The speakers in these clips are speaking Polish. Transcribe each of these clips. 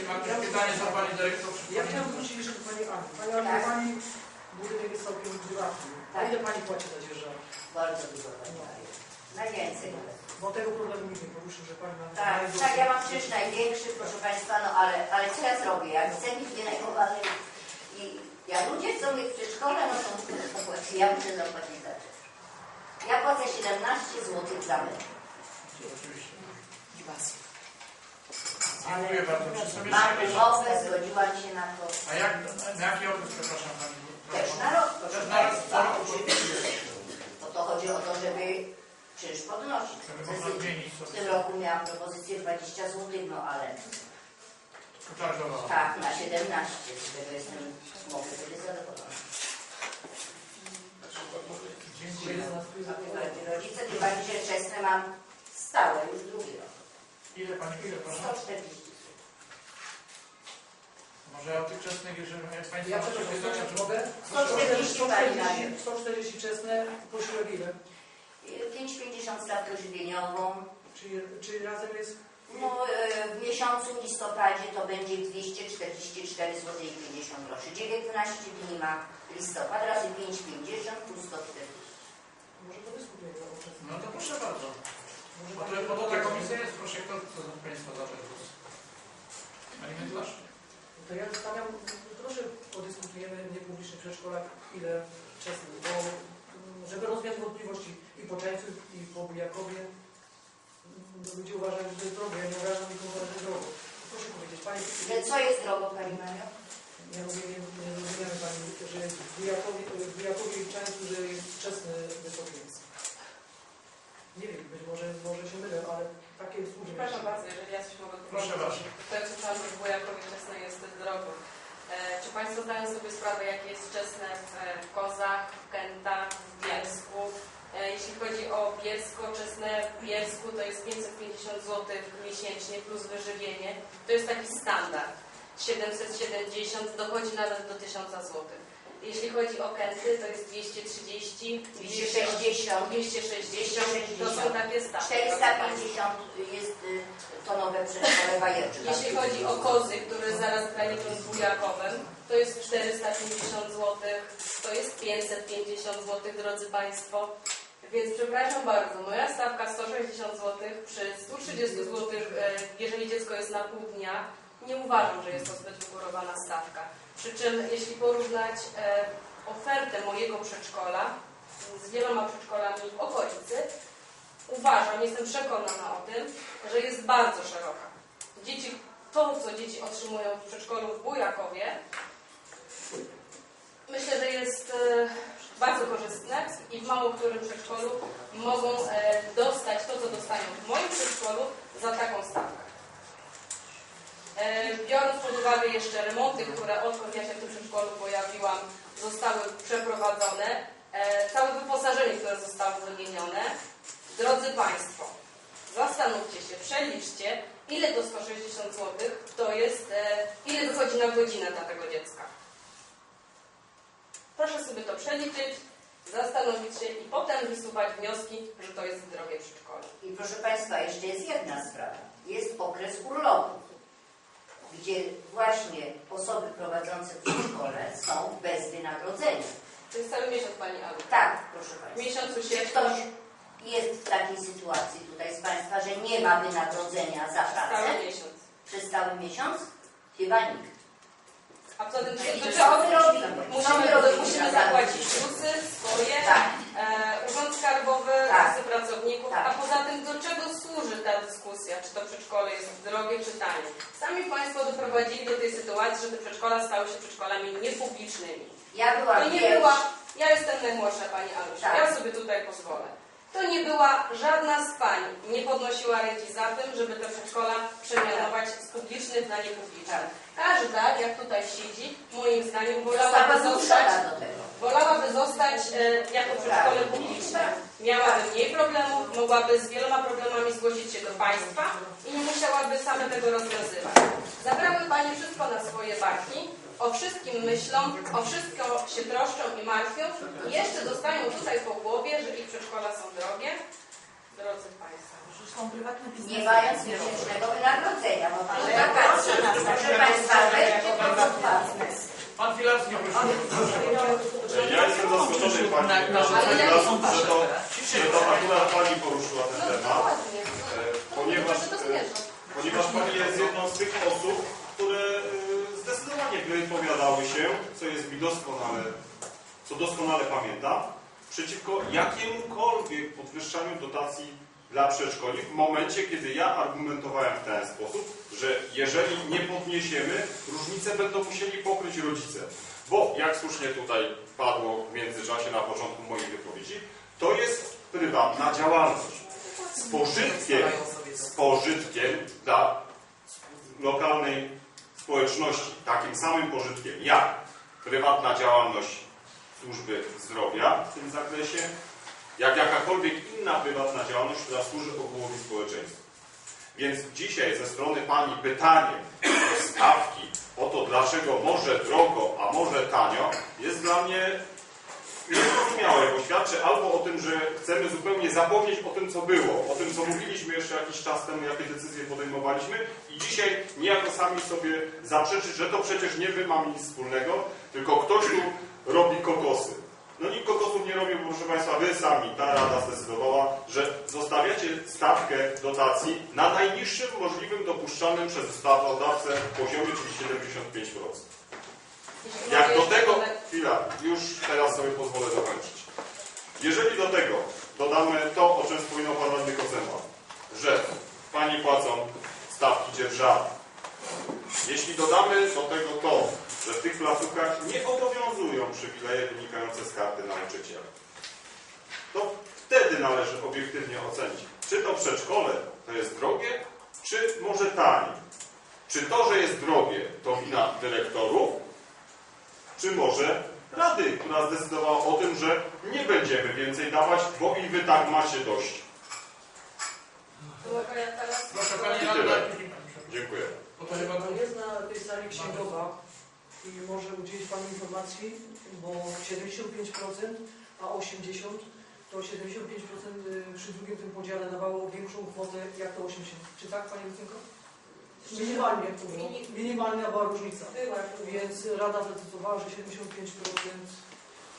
Komisji ma jakieś pytanie za Pani Dyrektor? Ja chciałem wrócić jeszcze do Pani Ani. Pani Ani, Tak. Pani budynek jest całkiem prywatny. A Tak. ile Pani płaci za dzierżawę? Bardzo dużo pani daje. Najwięcej. Bo tego problemu nikt nie poruszył, że Pani ma... Tak, tak, ja mam przecież największy, proszę Państwa, no ale, ale co ja zrobię? Jak chcę mieć wynajmowany i jak ludzie chcą mieć w przedszkole, no to muszę zapłacić. Ja muszę zapłacić za czynsz. Ja płacę 17 zł za metr. Oczywiście. Ale Dziękuję bardzo. Czy jeszcze mam jakieś... umowę, zgodziłam się na to. A jak, na jaki okres, przepraszam Pani? Też na rok, proszę na rok, Państwa. Bo to chodzi o to, żeby czynsz podnosić. Żeby można zmienić W sobie. tym roku miałam propozycję 20 zł, no ale tak, na 17, z tego jestem, mogę być zadowolona. Dziękuję. Rodzice, tym bardziej, że wczesne mam stałe już drugi rok. Ile Pani, ile proszę? 140 zł. Może o tych wczesnych, jeżeli jak Państwo Ja przepraszam, to... mogę? 140 Pani daje. 140 wczesne, posiłek ile? 5,50 stawkę żywieniową. Czyli, czyli razem jest... No, e, w miesiącu listopadzie to będzie 244 zł 50 groszy. 19 dni ma listopad razy 5,50 plus 140. Może to wczesnym. No to proszę bardzo. Może ta komisja jest, proszę, kto chce Państwa zabrać głos? Pani Mędlarz? To ja stawiam, proszę podyskutujemy w niepublicznych przedszkolach, ile wczesnych, bo żeby rozwiać wątpliwości i po Czeńcu, i po Bujakowie, ludzie uważają, że to jest drogo, ja nie uważam nikogo, że to jest drogo. Proszę powiedzieć, Pani, Że co jest drogo, Pani Mario? ja mówię, nie, nie zrozumiałem Pani, że jest w Bujakowie, w Bujakowie i w Czeńcu, że jest wczesny wysoki jest. Nie wiem, być może, może się mylę, ale takie służby. Przepraszam bardzo, jeżeli ja coś mogę Proszę powiedzieć. bardzo. To jak słyszałam, że w Bujakowie wczesne jest drogo. E, czy Państwo zdają sobie sprawę, jakie jest wczesne w, e, w Kozach, w Kętach, w Bielsku? E, jeśli chodzi o Bielsko, wczesne w Bielsku to jest 550 zł miesięcznie plus wyżywienie. To jest taki standard. 770 dochodzi nawet do 1000 zł. Jeśli chodzi o Kęty, to jest 230, 260, 260, to są takie stawki. 450 jest y, tonowe przedszkole Bajerczy. Jeśli chodzi o kozy, które zaraz graniczą z Bujakowem, to jest 450 zł, to jest 550 zł, drodzy Państwo. Więc przepraszam bardzo, moja stawka 160 zł przy 130 zł, e, jeżeli dziecko jest na pół dnia, nie uważam, że jest to zbyt wygórowana stawka. Przy czym jeśli porównać e, ofertę mojego przedszkola z wieloma przedszkolami w okolicy, uważam, jestem przekonana o tym, że jest bardzo szeroka. Dzieci, to co dzieci otrzymują w przedszkolu w Bujakowie, myślę, że jest e, bardzo korzystne i w mało którym przedszkolu mogą e, dostać to, co dostają w moim przedszkolu za taką stawkę. E, Biorąc pod uwagę jeszcze remonty, które odkąd ja się w tym przedszkolu pojawiłam, zostały przeprowadzone, e, całe wyposażenie, które zostało wymienione, drodzy Państwo, zastanówcie się, przeliczcie, ile to 160 zł to jest, e, ile wychodzi na godzinę dla tego dziecka. Proszę sobie to przeliczyć, zastanowić się i potem wysuwać wnioski, że to jest drogie przedszkole. I proszę Państwa, jeszcze jest jedna sprawa. Jest okres urlopu, gdzie właśnie osoby prowadzące przedszkole są bez wynagrodzenia. To jest cały miesiąc Pani Alu. Tak, proszę W Państwa. miesiącu Czy sierpniu ktoś jest w takiej sytuacji tutaj z Państwa, że nie ma wynagrodzenia za pracę cały miesiąc. przez cały miesiąc? Chyba nikt. A poza tym to co robimy musimy na zapłacić zasadzie? ZUSy swoje, Tak. e, urząd skarbowy, Tak. ZUSy pracowników, Tak. a poza tym do czego służy ta dyskusja, czy to przedszkole jest drogie, czy tanie. Sami Państwo doprowadzili do tej sytuacji, że te przedszkola stały się przedszkolami niepublicznymi. Ja To byłam nie pierwsza. była, ja jestem najmłodsza Pani Alusia, Tak. ja sobie tutaj pozwolę. To nie była żadna z Pań, nie podnosiła ręki za tym, żeby te przedszkola przemianować z publicznych na niepubliczne. Każda, jak tutaj siedzi, moim zdaniem wolałaby zostać, wolałaby zostać e, jako przedszkole publiczne. Miałaby mniej problemów, mogłaby z wieloma problemami zgłosić się do państwa i nie musiałaby same tego rozwiązywać. Zabrały Panie wszystko na swoje barki, o wszystkim myślą, o wszystko się troszczą i martwią i jeszcze dostają tutaj po głowie, że ich przedszkola są drogie. Nie mając miesięcznego wynagrodzenia, bo Pan Ale taka proszę nas, proszę Państwa, weźcie Pan Filarski, ja jestem zaskoczony Pani, że to, że to akurat Pani poruszyła ten temat, e, ponieważ, e, ponieważ Pani jest jedną z tych osób, które e, zdecydowanie wypowiadały się, co jest mi doskonale, co doskonale pamiętam, przeciwko jakiemukolwiek podwyższaniu dotacji dla przedszkoli w momencie, kiedy ja argumentowałem w ten sposób, że jeżeli nie podniesiemy, różnice będą musieli pokryć rodzice. Bo, jak słusznie tutaj padło w międzyczasie na początku mojej wypowiedzi, to jest prywatna działalność. Z pożytkiem, z pożytkiem dla lokalnej społeczności, takim samym pożytkiem jak prywatna działalność służby zdrowia w tym zakresie, jak jakakolwiek inna prywatna działalność, która służy ogółowi społeczeństwa. Więc dzisiaj ze strony Pani pytanie o stawki, o to dlaczego może drogo, a może tanio, jest dla mnie niezrozumiałe, bo świadczy albo o tym, że chcemy zupełnie zapomnieć o tym, co było, o tym, co mówiliśmy jeszcze jakiś czas temu, jakie decyzje podejmowaliśmy i dzisiaj niejako sami sobie zaprzeczyć, że to przecież nie Wy mamy nic wspólnego, tylko ktoś tu robi kokosy. No nikt kokosów nie robił, bo proszę Państwa, Wy sami, ta Rada zdecydowała, że zostawiacie stawkę dotacji na najniższym możliwym dopuszczalnym przez ustawodawcę poziomie, czyli 75%. Jeśli Jak do tego, chwila, już teraz sobie pozwolę dokończyć. Jeżeli do tego dodamy to, o czym wspominał Pan Radny Kocewa, że Pani płacą stawki dzierżawy, jeśli dodamy do tego to, że w tych placówkach nie obowiązują przywileje wynikające z karty nauczyciela, to wtedy należy obiektywnie ocenić, czy to przedszkole to jest drogie, czy może tanie. Czy to, że jest drogie, to wina dyrektorów, czy może Rady, która zdecydowała o tym, że nie będziemy więcej dawać, bo i wy tak macie dość. Proszę Pani. Dziękuję. Bo to chyba Bo Jest na tej sali księgowa i może udzielić Pani informacji, bo 75%, a 80% to 75% y, przy drugim tym podziale dawało większą kwotę jak to 80%. Czy tak Pani Lucynko? Minimalnie to było. Minimalna była różnica. Więc Rada zdecydowała, że 75%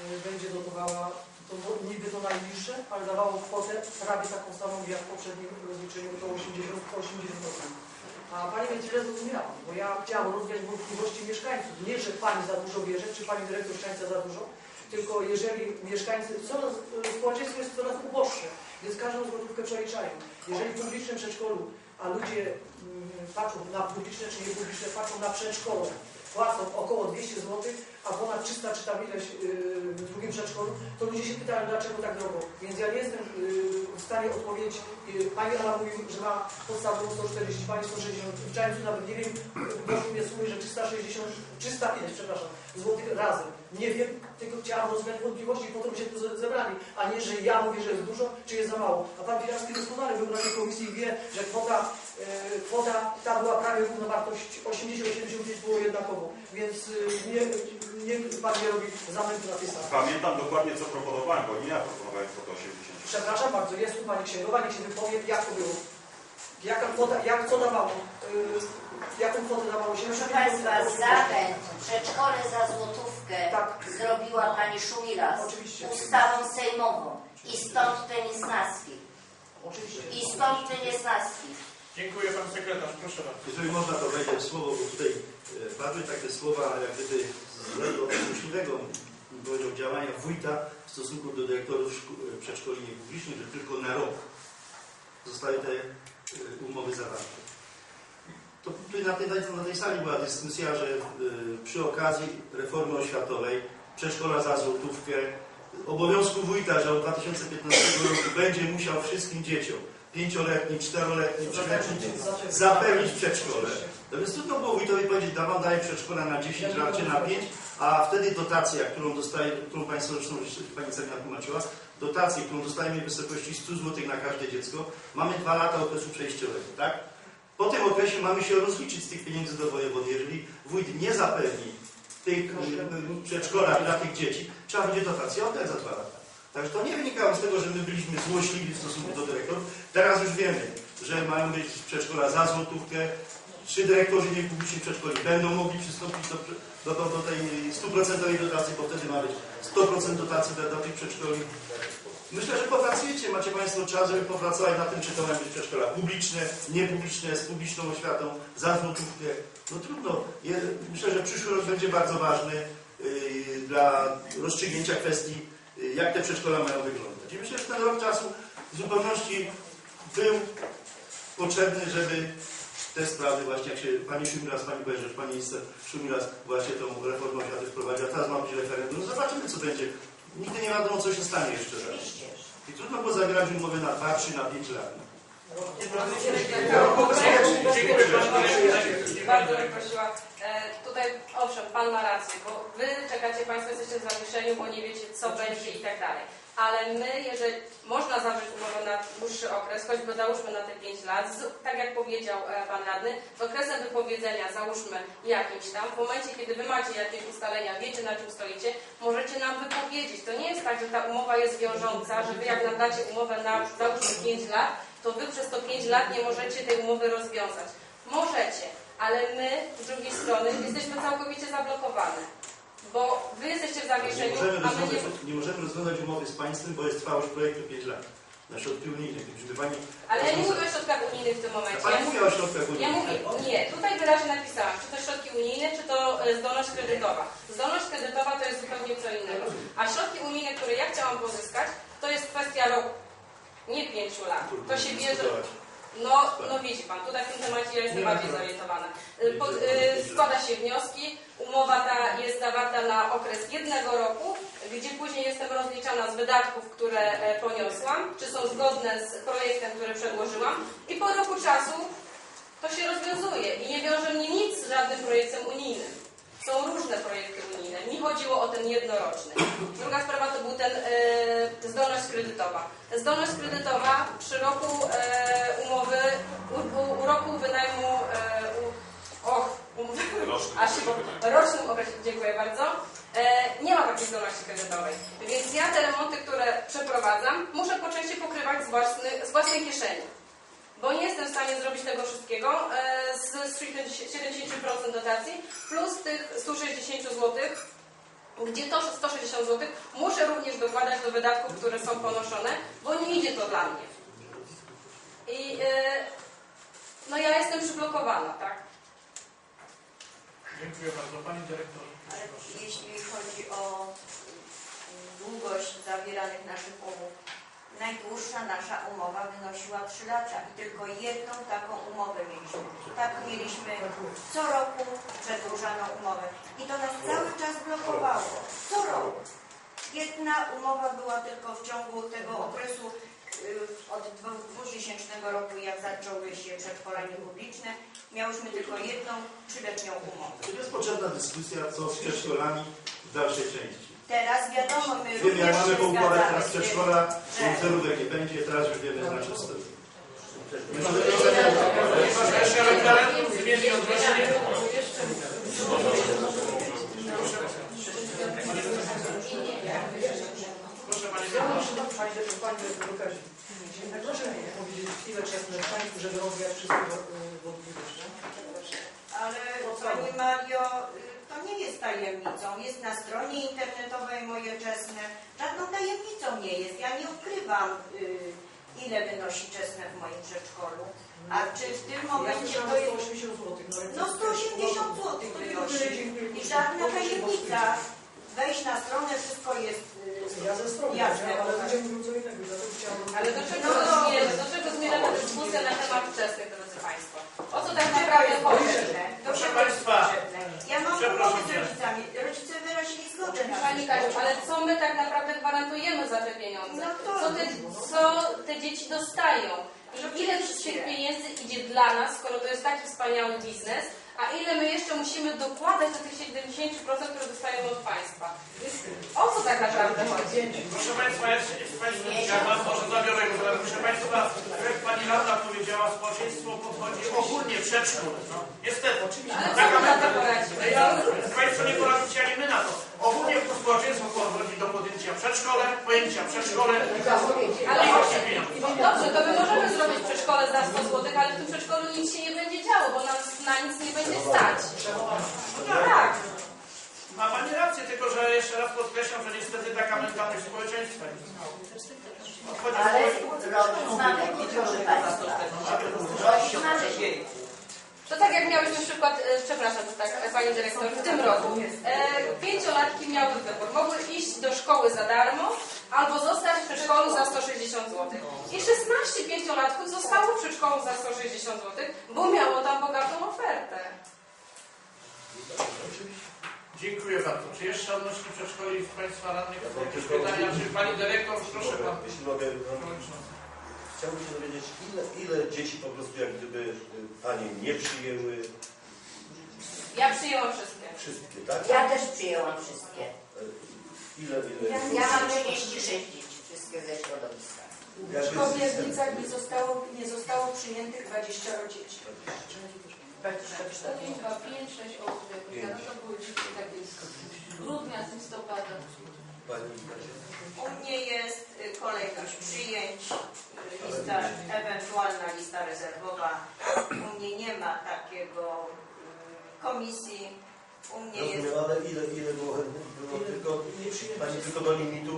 y, będzie dotowała to niby to najniższe, ale dawało kwotę prawie taką samą jak w poprzednim rozliczeniu to 80, to 80%. A Pani mnie źle zrozumiała, bo ja chciałam rozwiać wątpliwości mieszkańców. Nie, że Pani za dużo bierze, czy Pani dyrektor Szczęścia za dużo, tylko jeżeli mieszkańcy, coraz, społeczeństwo jest coraz uboższe, więc każdą złotówkę przeliczają. Jeżeli w publicznym przedszkolu, a ludzie mm, patrzą na publiczne czy niepubliczne, patrzą na przedszkole, płacą około 200 zł, a ponad 300 czy tam ileś w drugim przedszkolu, to ludzie się pytają, dlaczego tak drogo. Więc ja nie jestem yy, w stanie odpowiedzieć. Yy, Pani Ala mówi, że ma podstawową 140, Pani 160. W czerwcu nawet nie wiem, doszły mnie sumy, że 360, 300 ileś, przepraszam, złotych razem. Nie wiem, tylko chciałam rozwiać wątpliwości i potem się tu ze- zebrali, a nie, że ja mówię, że jest dużo, czy jest za mało. A Pan Filarski doskonale był na tej komisji i wie, że kwota, kwota ta była prawie równowartość 80-85 było jednakowo. Więc yy, nie, nie Pan nie robi zamętu na tej sali. Pamiętam dokładnie, co proponowałem, bo nie ja proponowałem kwotę 80. Przepraszam bardzo, jest tu Pani księgowa, niech się wypowie, jak to było. Jaka kwota, jak co dawało? Yy, jaką kwotę dawało? Proszę 75 Państwa, zapęd przedszkole za złotówkę Tak. zrobiła Pani Szumilas Oczywiście. ustawą sejmową i stąd te niesnaski. Oczywiście. I stąd te niesnaski. Dziękuję Pan Sekretarz, proszę bardzo. Jeżeli można, to wejdę w słowo, bo tutaj e, padły takie słowa, jak gdyby z bym powiedział, działania wójta w stosunku do dyrektorów e, przedszkoli niepublicznych, że tylko na rok zostały te e, umowy zawarte. To tutaj na tej, na tej sali była dyskusja, że przy okazji reformy oświatowej przedszkola za złotówkę, obowiązku wójta, że od 2015 roku będzie musiał wszystkim dzieciom, pięcioletnim, czteroletnim, trzyletnim, zapewnić przedszkole. To więc trudno było wójtowi powiedzieć, da wam daję przedszkola na 10 lat czy na 5, a wtedy dotacja, którą dostaje, którą Państwo zresztą Pani Cemia tłumaczyła, dotację, którą dostajemy w wysokości 100 zł na każde dziecko, mamy dwa lata okresu przejściowego, tak? Po tym okresie mamy się rozliczyć z tych pieniędzy do wojewody. Jeżeli wójt nie zapewni tych y, y, przedszkolach dla tych dzieci, trzeba będzie dotację oddać za dwa lata. Także to nie wynikało z tego, że my byliśmy złośliwi w stosunku do dyrektorów. Teraz już wiemy, że mają być przedszkola za złotówkę, czy dyrektorzy niepublicznych przedszkoli będą mogli przystąpić do, do, do, do tej stuprocentowej dotacji, bo wtedy ma być 100% dotacji dla, dla tych przedszkoli. Myślę, że popracujecie, macie Państwo czas, żeby popracować nad tym, czy to mają być przedszkola publiczne, niepubliczne, z publiczną oświatą, za złotówkę. No trudno. Myślę, że przyszły rok będzie bardzo ważny yy, dla rozstrzygnięcia kwestii, jak te przedszkola mają wyglądać. I myślę, że ten rok czasu w zupełności był potrzebny, żeby te sprawy właśnie, jak się Pani Szumilas, Pani że Pani minister Szumilas właśnie tą reformę oświaty wprowadziła, teraz ma być referendum, no zobaczymy co będzie. Nigdy nie wiadomo, co się stanie jeszcze raz. I trudno było zawierać umowę na 2, 3, na 5 lat. Bardzo. Bym prosiła. E, tutaj, owszem, Pan ma rację, bo Wy czekacie, Państwo jesteście w zawieszeniu, bo nie wiecie, co będzie i tak dalej. Ale my, jeżeli można zawrzeć umowę na dłuższy okres, choćby załóżmy na te 5 lat, tak jak powiedział e, Pan Radny, z okresem wypowiedzenia załóżmy jakimś tam, w momencie, kiedy Wy macie jakieś ustalenia, wiecie na czym stoicie, możecie nam wypowiedzieć. To nie jest tak, że ta umowa jest wiążąca, że Wy jak nam dacie umowę na załóżmy 5 lat, to Wy przez to 5 lat nie możecie tej umowy rozwiązać. Możecie, ale my z drugiej strony jesteśmy całkowicie zablokowane. Bo wy jesteście w Nie zawieszeniu, możemy, a my nie... nie możemy rozwiązać umowy z państwem, bo jest trwałość projektu 5 lat. Na środki unijne, Pani... Ale ja nie mówię o środkach unijnych w tym momencie. Pani mówi o środkach Ja unijnych. mówię, nie, tutaj wyraźnie napisałam, czy to środki unijne, czy to e, zdolność kredytowa. Zdolność kredytowa to jest zupełnie co innego. A środki unijne, które ja chciałam pozyskać, to jest kwestia roku, nie pięciu lat. To się bierze... No, no widzi Pan, tutaj w tym temacie ja jestem bardziej zorientowana. Y, Pod, y, składa się wnioski, umowa ta jest zawarta na okres jednego roku, gdzie później jestem rozliczana z wydatków, które e, poniosłam, czy są zgodne z projektem, który przedłożyłam i po roku czasu to się rozwiązuje i nie wiąże mnie nic z żadnym projektem unijnym. Są różne projekty unijne. Mi chodziło o ten jednoroczny. Druga sprawa to był ten e, zdolność kredytowa. Zdolność kredytowa przy roku e, umowy, u, u, u roku wynajmu, e, u, och, po, rocznym okresie, dziękuję bardzo, e, nie ma takiej zdolności kredytowej. Więc ja te remonty, które przeprowadzam, muszę po części pokrywać z, własny, z własnej kieszeni bo nie jestem w stanie zrobić tego wszystkiego e, z stricte 70% dotacji plus tych 160 zł, gdzie to 160 zł muszę również dokładać do wydatków, które są ponoszone, bo nie idzie to dla mnie. I e, no ja jestem przyblokowana, tak? Dziękuję bardzo. Pani dyrektor. Ale jeśli chodzi o długość zawieranych naszych umów, najdłuższa nasza umowa wynosiła 3 lata i tylko jedną taką umowę mieliśmy. Tak mieliśmy co roku przedłużaną umowę i to nas cały czas blokowało. Co roku. Jedna umowa była tylko w ciągu tego okresu y, od 2000 roku, jak zaczęły się przedszkola niepubliczne, miałyśmy tylko jedną trzyletnią umowę. Czy jest potrzebna dyskusja, co z przedszkolami w dalszej części? Teraz wiadomo, my Wiemy, jak również mamy się poukładać zgadzamy teraz z tym, przedszkola, że zerówek nie będzie, teraz już wiemy zmieni odroczenie. Proszę Pani Ja dyrektor. muszę Pani dyrektor, Pani dyrektor Łukasz, proszę mi powiedzieć chwilę czasem Państwu, żeby rozwiać wszystkie y, wątpliwości. Ale Pani Mario, y, to nie jest tajemnicą. Jest na stronie internetowej moje czesne. Żadną tajemnicą nie jest. Ja nie ukrywam, y, ile wynosi czesne w moim przedszkolu. A czy w tym Ja momencie słyszałam to jest... 180 zł. No 180 zł wynosi. I żadna tajemnica. Wejść na stronę, wszystko jest y, Ja ze strony, jasne. ale ludzie mówią co innego, dlatego chciałam... Ale do czego, No to- zmierza, do czego zmierza ta dyskusja na temat wczesnych, drodzy Państwo? O co tak naprawdę chodzi? Proszę państwa. Potrzebne. Ja mam Przepraszam umowy z cię. rodzicami. Rodzice wyrazili zgodę na Pani. Kasiu, ale co my tak naprawdę gwarantujemy za te pieniądze? No to- Co te, co te dzieci dostają? I ile z tych pieniędzy idzie dla nas, skoro to jest taki wspaniały biznes, a ile my jeszcze musimy dokładać do tych 70%, które dostajemy od państwa? Więc o co tak naprawdę chodzi? Proszę Państwa, ja się z Państwem zgadzam, może zabiorę go, ale proszę Państwa, jak Pani Rada powiedziała, społeczeństwo podchodzi ogólnie przedszkół. No, niestety. Ale co Taka my na to poradzimy? Ja, Państwo nie poradzicie ani my na to. Ogólnie to społeczeństwo podchodzi do podjęcia przedszkole, pojęcia przedszkole. Ale i właśnie pieniądze. Dobrze, to my możemy zrobić przedszkole za 100 zł, ale w tym przedszkolu nic się nie będzie działo, bo nas na To jak miałyśmy przykład, e, przepraszam, że tak, e, Pani Dyrektor, w tym roku. E, pięciolatki miały wybór. Mogły iść do szkoły za darmo albo zostać w przedszkolu za 160 zł. I 16 pięciolatków zostało w przedszkolu za 160 zł, bo miało tam bogatą ofertę. Dziękuję bardzo. Czy jeszcze odnośnie przedszkoli z Państwa radnych jakieś pytania? Czy Pani Dyrektor, proszę Pan. Jeśli mogę, no, chciałbym się dowiedzieć, ile, ile dzieci po prostu jak gdyby y, Panie nie przyjęły Ja przyjęłam wszystkie. wszystkie, tak? Ja też przyjęłam wszystkie. Y, Ile, ile? Ja mam 36 dzieci, wszystkie ze środowiska. W Kobietnicach nie zostało, nie zostało przyjętych 20 dzieci. To nie chyba 5-6 osób jakoś, no to były dzieci takie z grudnia, z listopada. Pani U mnie jest y, kolejność przyjęć, y, lista, ewentualna lista rezerwowa. U mnie nie ma takiego y, komisji. U mnie jest... Rozumiem, ale ile, ile było chętnych? Było tylko, Pani tylko do limitu?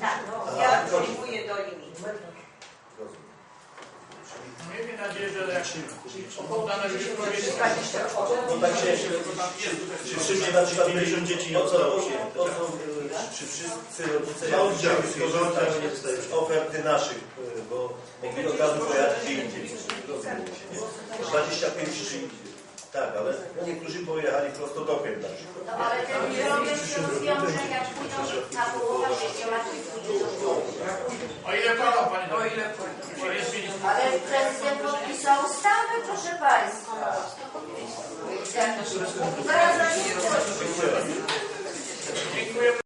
Tak, no, ja przyjmuję do limitu. Rozumiem. Miejmy nadzieję, że jak poddane już powiedzieć, 20 osób. No tak się, czy wszyscy na przykład 50 dzieci o co, o, tak. co, czy wszyscy rodzice No, jak chcieli tylko skorzystać oddziały nie dostają. z oferty naszych, y, bo od kilku razy indziej. Rozumiem. 25 czy tak, ale niektórzy pojechali prosto do Pięt no, ale ten wyrobek się rozwiąże, jak pójdą na połowę, jeśli ma O ile płyną, panie O ile płyną. Ale prezydent podpisał ustawę, proszę państwa. Dziękuję.